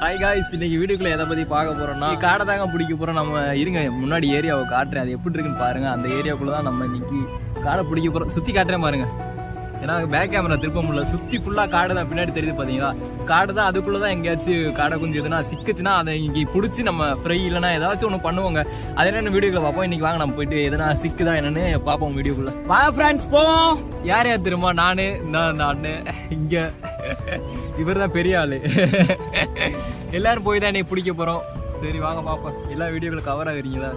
Hi guys இன்னைக்கு வீடியோக்குள்ள எதை பத்தி பார்க்க போறோம்னா காடை தாங்க பிடிக்க போறோம். நம்ம இருங்க முன்னாடி ஏரியாவை காட்டுறேன். அது எப்படி இருக்குன்னு பாருங்க. அந்த ஏரியாக்குள்ள தான் நம்ம இன்னைக்கு காடை பிடிக்க போறோம். சுத்தி காட்டுறேன் பாருங்க. ஏன்னா பேக் கேமரா திருப்ப முடியல. சுத்தி ஃபுல்லா காடு தான். பின்னாடி தெரியுது பாத்தீங்களா? காடு தான். அதுக்குள்ள தான் எங்கேயாச்சும் காடை கொஞ்சம் எதுனா சிக்குச்சுன்னா அதை இங்க பிடிச்சி நம்ம ஃப்ரை இல்லைன்னா ஏதாச்சும் ஒன்று பண்ணுவோங்க. அது என்னென்ன வீடியோக்குள்ள பார்ப்போம். இன்னைக்கு வாங்க நம்ம போயிட்டு எதனா சிக்குதா என்னன்னு பார்ப்போம் வீடியோக்குள்ள. வா ஃப்ரெண்ட்ஸ் போவோம். யார் யார் தெரியுமா? நானு நான் அண்ணன் இங்க. இவர் தான் பெரிய ஆளு. எல்லாரும் போய் தான் என்னை பிடிக்க போறோம். சரி வாங்க பாப்போம் எல்லா வீடியோக்களும் கவர் ஆகுறீங்களா?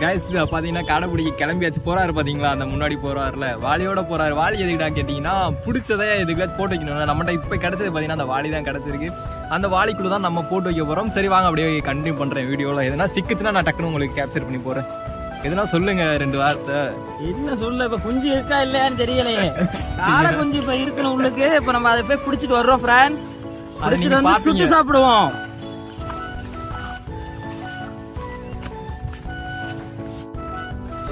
கைஸ் பாத்தீங்கன்னா கடை பிடிக்க கிளம்பியாச்சு. போறாரு பாத்தீங்களா? அந்த முன்னாடி போறாருல. வாளியோட போறாரு. வாளி எதுக்கிட்டா கேட்டீங்கன்னா பிடிச்சதே எதுக்குலாச்சும் போட்டு வைக்கணும். நம்மகிட்ட இப்ப கிடைச்சது பாத்தீங்கன்னா அந்த வாளி தான் கிடைச்சிருக்கு. அந்த வாளிக்குள்ள தான் நம்ம போட்டு வைக்க போறோம். சரி வாங்க அப்படியே கண்டினியூ பண்றேன் வீடியோல எதனா சிக்குச்சுன்னா நான் டக்குனு உங்களுக்கு கேப்சர் பண்ணி போறேன் எதனா சொல்லுங்க ரெண்டு வார்த்தை. என்ன சொல்ல இப்ப குஞ்சு இருக்கா இல்லையான்னு தெரியலையே. காடை குஞ்சு இப்ப இருக்கணும் உள்ளுக்கு. இப்ப நம்ம அதை போய் புடிச்சிட்டு வர்றோம் நீங்க புடிச்சிட்டு வந்து. சுட்டு சாப்பிடுவோம்.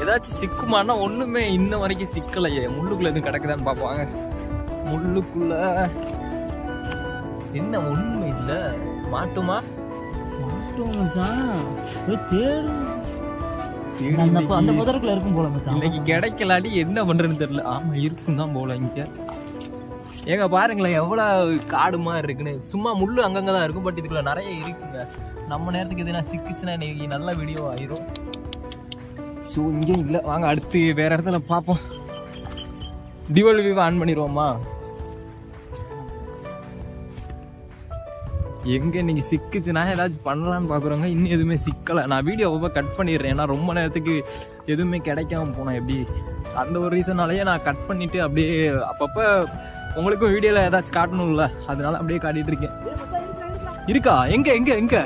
ஏதாச்சும் சிக்குமானா ஒண்ணுமே இன்ன வரைக்கும் சிக்கலையே. முள்ளுக்குள்ள எதுவும் கிடக்குதான்னு பாப்பாங்க முள்ளுக்குள்ள. என்ன ஒண்ணுமே இல்ல. மாட்டுமா? அந்த புதருக்குள்ள இருக்கும் போல மச்சான். இன்னைக்கு கிடைக்கலாடி என்ன பண்றதுன்னு தெரியல. ஆமா இருக்கும் தான் போல இங்க. ஏங்க பாருங்களேன் எவ்வளவு காடு மாதிரி இருக்குன்னு. சும்மா முள்ளு அங்கங்க தான் இருக்கும் பட் இதுக்குள்ள நிறைய இருக்குங்க. நம்ம நேரத்துக்கு எதுனா சிக்கிச்சுன்னா இன்னைக்கு நல்ல வீடியோ ஆயிரும். ஸோ இங்கே இல்லை. வாங்க அடுத்து வேற இடத்துல பார்ப்போம். டிவல் வியூவை ஆன் பண்ணிடுவோமா? எங்க இன்னைக்கு சிக்குச்சுன்னா ஏதாச்சும் பண்ணலாம்னு பாக்குறோங்க. இன்னும் எதுவுமே சிக்கலை. நான் வீடியோ ரொம்ப கட் பண்ணிடுறேன். ஏன்னா ரொம்ப நேரத்துக்கு எதுவுமே கிடைக்காம போனேன் எப்படி. அந்த ஒரு ரீசனாலேயே நான் கட் பண்ணிட்டு அப்படியே அப்பப்போ உங்களுக்கும் வீடியோல ஏதாச்சும் காட்டணும்ல. அதனால அப்படியே காட்டிட்டு இருக்கேன். இருக்கா? எங்க எங்க எங்க?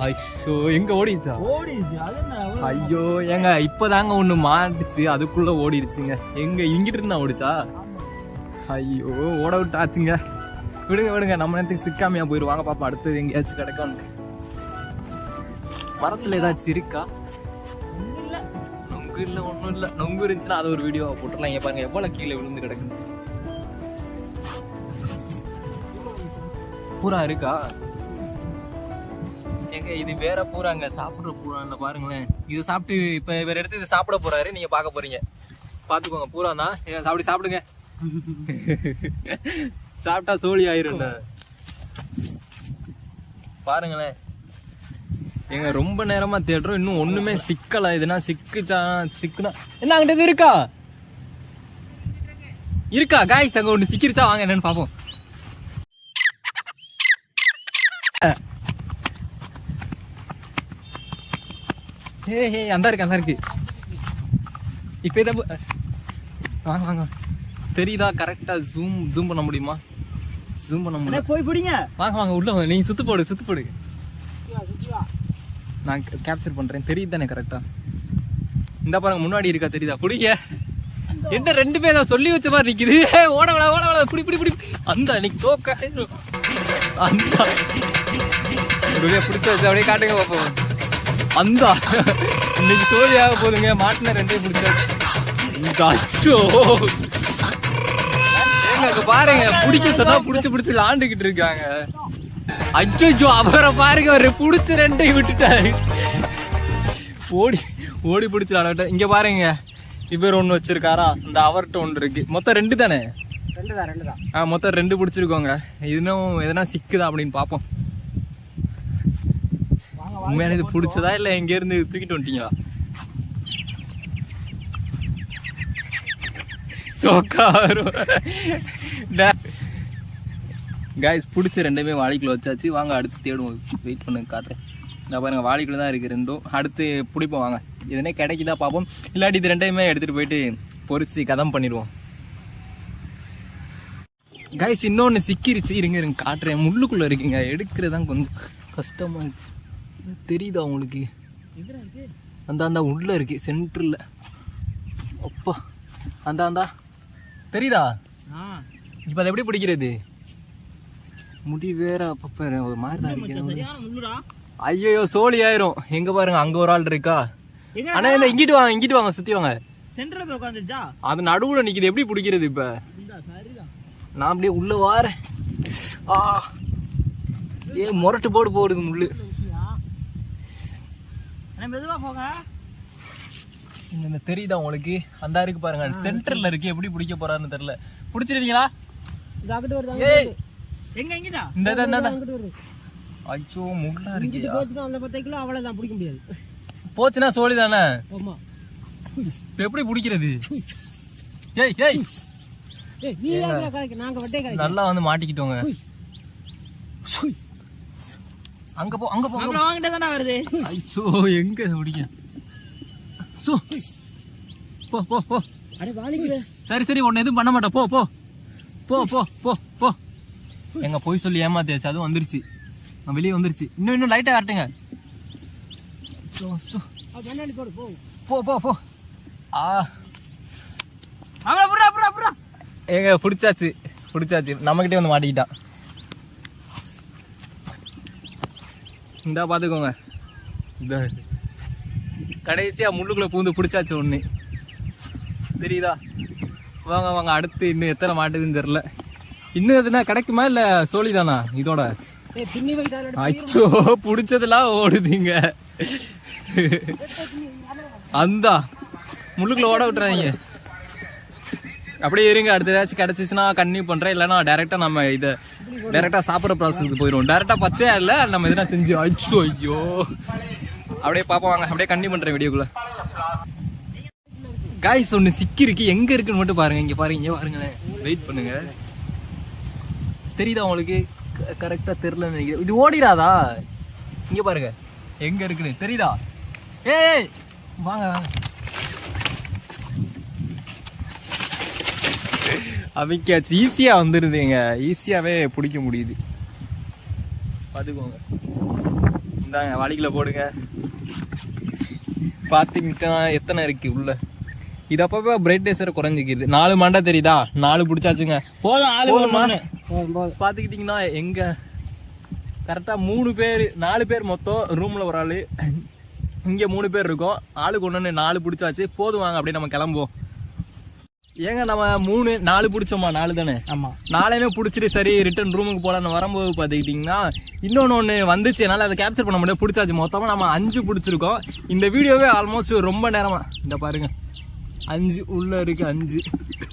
ஐயோ எங்க ஓடிச்சா அவ்வளவு- ஐயோ ஏங்க இப்பதாங்க ஒண்ணு மாட்டுச்சு அதுக்குள்ள ஓடிடுச்சுங்க. எங்க இங்கிட்டு இருந்தா ஓடிச்சா? ஐயோ ஓட விட்டாச்சுங்க. விடுங்க விடுங்க நம்ம நேரத்துக்கு சிக்காமையா போயிருவாங்க பாப்பா அடுத்தது எங்கேயாச்சும் கிடைக்கும். மரத்துல ஏதாச்சும் இருக்கா. நொங்கு இல்ல ஒண்ணும் இல்ல. நொங்கு இருந்துச்சுன்னா அது ஒரு வீடியோ போட்டுடலாம் இங்க பாருங்க எவ்வளவு கீழே விழுந்து கிடக்கு பூரா இருக்கா? ஏங்க இது வேற பூராங்க சாப்பிடுற பூரான்ல பாருங்களேன். இது சாப்பிட்டு இப்ப இவர் எடுத்து இது சாப்பிட போறாரு நீங்க பாக்க போறீங்க. பாத்துக்கோங்க பூரா தான். சாப்பிடி சாப்பிடுங்க. சாப்பிட்டா சோழி ஆயிரும் பாருங்களேன். ஏங்க ரொம்ப நேரமா தேடுறோம். இன்னும் ஒண்ணுமே சிக்கல இதுனா சிக்குச்சா சிக்குனா. என்ன அங்கிட்ட எதுவும் இருக்கா? இருக்கா? காய்ஸ் அங்க ஒண்ணு சிக்கிருச்சா? வாங்க என்னன்னு பாப்போம் ஹே அந்த இருக்கு அந்த இருக்கு. இப்போ இதை வாங்க வாங்க. தெரியுதா கரெக்டா ஜூம் ஜூம் பண்ண முடியுமா? ஜூம் பண்ண முடியும் போய் பிடிங்க. வாங்க வாங்க உள்ள வாங்க. நீங்க சுத்து போடு சுத்து போடு. நான் கேப்சர் பண்றேன். தெரியுது தானே கரெக்டா இந்த பாருங்க முன்னாடி இருக்கா தெரியுதா? பிடிங்க. என்ன ரெண்டு பேர் தான் சொல்லி வச்ச மாதிரி நிக்குது. ஏய், ஓட விட ஓட விட புடி புடி புடி அந்த அன்னைக்கு தோக்க. அந்த. அப்படியே பிடிச்ச வச்சு அப்படியே காட்டுங்க பாப்போம். அந்த இன்னைக்கு சோழியாக போதுங்க. மாட்டின ரெண்டே பிடிச்சாச்சு. அங்க பாருங்க. பிடிக்க சொன்னா புடிச்சு புடிச்சு விளாண்டுகிட்டு இருக்காங்க. அச்சோ அவரை பாருங்க. அவரு புடிச்சு ரெண்டையும் விட்டுட்டாரு. ஓடி ஓடி பிடிச்சு விளாட இங்க பாருங்க. இவர் ஒண்ணு வச்சிருக்காரா? இந்த அவர்கிட்ட ஒன்று இருக்கு. மொத்தம் ரெண்டு தானே? ரெண்டு தான் ரெண்டு தான். ஆ மொத்தம் ரெண்டு பிடிச்சிருக்கோங்க. இன்னும் எதனா சிக்குதா அப்படின்னு பாப்போம். உண்மையான இது பிடிச்சதா இல்ல எங்க இருந்து தூக்கிட்டு வந்துட்டீங்களா? சோக்கா காய்ஸ் பிடிச்ச ரெண்டுமே வாளிக்குள்ள வச்சாச்சு. வாங்க அடுத்து தேடுவோம். வெயிட் பண்ணுங்க காட்டுறேன். நான் பாருங்க வாளிக்குள்ள தான் இருக்கு ரெண்டும். அடுத்து பிடிப்போம் வாங்க. இதுனே கிடைக்குதா பார்ப்போம் இல்லாட்டி இது ரெண்டையுமே எடுத்துட்டு போயிட்டு பொரிச்சு கதம் பண்ணிடுவோம். கைஸ் இன்னொன்று சிக்கிருச்சு. இருங்க இருங்க காட்டுறேன். முள்ளுக்குள்ள இருக்குங்க. எடுக்கிறது தான் கொஞ்சம் கஷ்டமா இருக்கு. தெரியுதா உங்களுக்கு? இருக்கு அந்த அந்த உள்ள இருக்கு சென்டர்ல அப்பா அந்த அந்த. தெரியுதா? இப்போ அதை எப்படி பிடிக்கிறது? முடி வேற அப்பப்ப ஒரு மாதிரி தான் இருக்கு. ஐயோ சோழி ஆயிரும். எங்க பாருங்க அங்க ஒரு ஆள் இருக்கா? அண்ணா இந்த இங்கிட்டு வாங்க இங்கிட்டு வாங்க சுத்தி வாங்க. அது நடுவுல நிக்குது. எப்படி பிடிக்கிறது இப்ப? நான் அப்படியே உள்ள வாரேன். ஆ. ஏ முரட்டு போடு போடுது முள்ளு. அண்ணே, போங்க. இந்த தெரியுதா உங்களுக்கு? அந்த இருக்கு பாருங்க. சென்டர்ல இருக்கு. எப்படி பிடிக்க போறாருன்னு தெரியல. ஏய்! எங்க எங்கடா இந்த ஐயோ முள்ளா போச்சுன்னா அந்த பத்து கிலோ அவ்வளவுதான் பிடிக்க முடியாது. போச்சுன்னா சோழி தானே ஆமா. இப்ப எப்படி பிடிக்கிறது? ஏய் ஏய்! நல்லா வந்து மாட்டிக்கிட்டோங்க. அங்க போ அங்க போ. அப்புறம் வாங்கிட்டே தானே வருது ஐயோ எங்க பிடிக்க சோ போ போ போ. அடே வாலிக்கு சரி சரி உன்னை எதுவும் பண்ண மாட்டேன். போ போ. போ போ போ போ. எங்க போய் சொல்லி ஏமாத்தியாச்சு அதுவும் வந்துருச்சு. நான் வெளியே வந்துருச்சு. இன்னும் இன்னும் லைட்டா காட்டுங்க போ. போ போ போ. ஆ. அப்புறம் அப்புறம் அப்புறம் அப்புறம் ஏங்க பிடிச்சாச்சு. பிடிச்சாச்சு. நம்மகிட்டே வந்து மாட்டிக்கிட்டான். இந்தா பாத்துக்கோங்க. இந்த. கடைசியா முள்ளுக்குள்ள பூந்து பிடிச்சாச்சு ஒண்ணு தெரியுதா? வாங்க வாங்க அடுத்து இன்னும் எத்தனை மாட்டுதுன்னு தெரியல. இன்னும் எதுனா கிடைக்குமா இல்ல சோழிதானா இதோட? அச்சோ புடிச்சதெல்லாம் ஓடுதுங்க. அந்த. முள்ளுக்குள்ள ஓட விட்டுறாதீங்க. அப்படியே இருங்க அடுத்த ஏதாச்சும் கிடைச்சிச்சுன்னா கன்னியூ பண்றேன். இல்லைன்னா டைரக்டா நம்ம இதை டைரக்டா சாப்பிட்ற ப்ராசஸ்க்கு போயிடும் டைரக்டா பச்சையா இல்ல நம்ம இதெல்லாம் செஞ்சு அச்சோ ஐயோ. அப்படியே பாப்போம் வாங்க அப்படியே கன்னியூ பண்றேன் வீடியோக்குள்ள காய்ஸ் ஒன்று சிக்கி இருக்கு எங்க இருக்குன்னு மட்டும் பாருங்க இங்க பாருங்க இங்க பாருங்களேன். வெயிட் பண்ணுங்க. தெரியுதா உங்களுக்கு? கரெக்டா தெரியலன்னு நினைக்கிறேன். இது ஓடிடாதா இங்க பாருங்க. எங்க இருக்குன்னு தெரியுதா? ஏய் வாங்க வாங்க. அவைக்காச்சு. ஈஸியா வந்துருதுங்க. ஈஸியாவே பிடிக்க முடியுது. பாத்துக்கோங்க இந்தாங்க வலிக்குள்ள போடுங்க. பாத்தீங்கன்னா எத்தனை இருக்கு உள்ள? இது அப்பப்போ பிரைட்னஸ் குறைஞ்சிக்குது. நாலு மண்டை தெரியுதா? நாலு பிடிச்சாச்சுங்க. போதும் ஆளு போதுமா? பாத்துக்கிட்டீங்கன்னா எங்க? கரெக்டா மூணு பேர் நாலு பேர் மொத்தம் ரூம்ல ஒரு ஆளு. இங்க மூணு பேர் இருக்கோம். ஆளுக்கு ஒண்ணு நாலு பிடிச்சாச்சு. போதும் வாங்க அப்படியே நம்ம கிளம்புவோம். ஏங்க நம்ம மூணு நாலு பிடிச்சோமா? நாலு தானே? ஆமா. நாளையுமே பிடிச்சிட்டு சரி ரிட்டர்ன் ரூமுக்கு போலான்னு வரும்போது பார்த்துக்கிட்டிங்கன்னா இன்னொன்று ஒன்று வந்துச்சு. என்னால் அதை கேப்சர் பண்ண முடியாது பிடிச்சாச்சு. மொத்தமாக நம்ம அஞ்சு பிடிச்சிருக்கோம். இந்த வீடியோவே ஆல்மோஸ்ட் ரொம்ப நேரமா இந்த பாருங்க. அஞ்சு உள்ள இருக்கு அஞ்சு.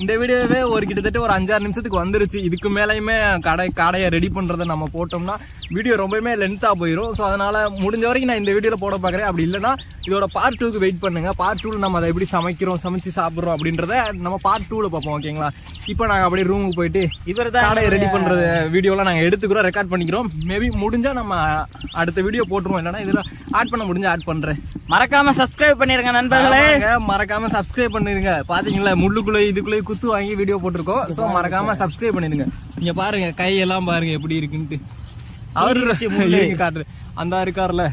இந்த வீடியோவே ஒரு கிட்டத்தட்ட ஒரு அஞ்சாறு நிமிஷத்துக்கு வந்துருச்சு. இதுக்கு மேலேயுமே கடை கடையை ரெடி பண்றதை நம்ம போட்டோம்னா வீடியோ ரொம்பவுமே லென்த்தாக போயிடும் ஸோ அதனால முடிஞ்ச வரைக்கும் நான் இந்த வீடியோவில் போட பார்க்குறேன். அப்படி இல்லைன்னா இதோட பார்ட் டூக்கு வெயிட் பண்ணுங்க. பார்ட் டூவில் நம்ம அதை எப்படி சமைக்கிறோம் சமைச்சு சாப்பிட்றோம் அப்படின்றத நம்ம பார்ட் டூவில் பார்ப்போம் ஓகேங்களா இப்போ நாங்கள் அப்படியே ரூமுக்கு போயிட்டு இவர் காடையை ரெடி பண்ற வீடியோலாம் நாங்க எடுத்துக்கிறோம் ரெக்கார்ட் பண்ணிக்கிறோம். மேபி முடிஞ்சா நம்ம அடுத்த வீடியோ போட்டுருவோம். இல்லைன்னா இதுல ஆட் பண்ண முடிஞ்சா ஆட் பண்றேன். மறக்காம சப்ஸ்கிரைப் பண்ணிருங்க நண்பர்களே. ஆமாங்க, மறக்காம சப்ஸ்கிரைப் பண்ணிருங்க. பாத்தீங்களா? முள்ளுக்குள்ள இதுக்குள்ள குத்து வாங்கி வீடியோ போட்டிருக்கோம். சோ மறக்காம சப்ஸ்கிரைப் பண்ணிருங்க இங்க பாருங்க கையெல்லாம் பாருங்க எப்படி இருக்குன்ட்டு. அவரு காட்டுறேன் அந்த இருக்காருல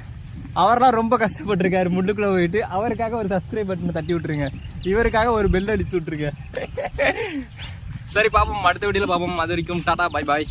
அவர்லாம் ரொம்ப கஷ்டப்பட்டிருக்காரு முள்ளுக்குள்ள போயிட்டு. அவருக்காக ஒரு சப்ஸ்கிரைப் பட்டன் தட்டி விட்டுருங்க. இவருக்காக ஒரு பெல் அடிச்சு விட்டுருங்க. சரி பாப்போம். அடுத்த வீடியோல பாப்போம். அது வரைக்கும் டாடா பை பாய்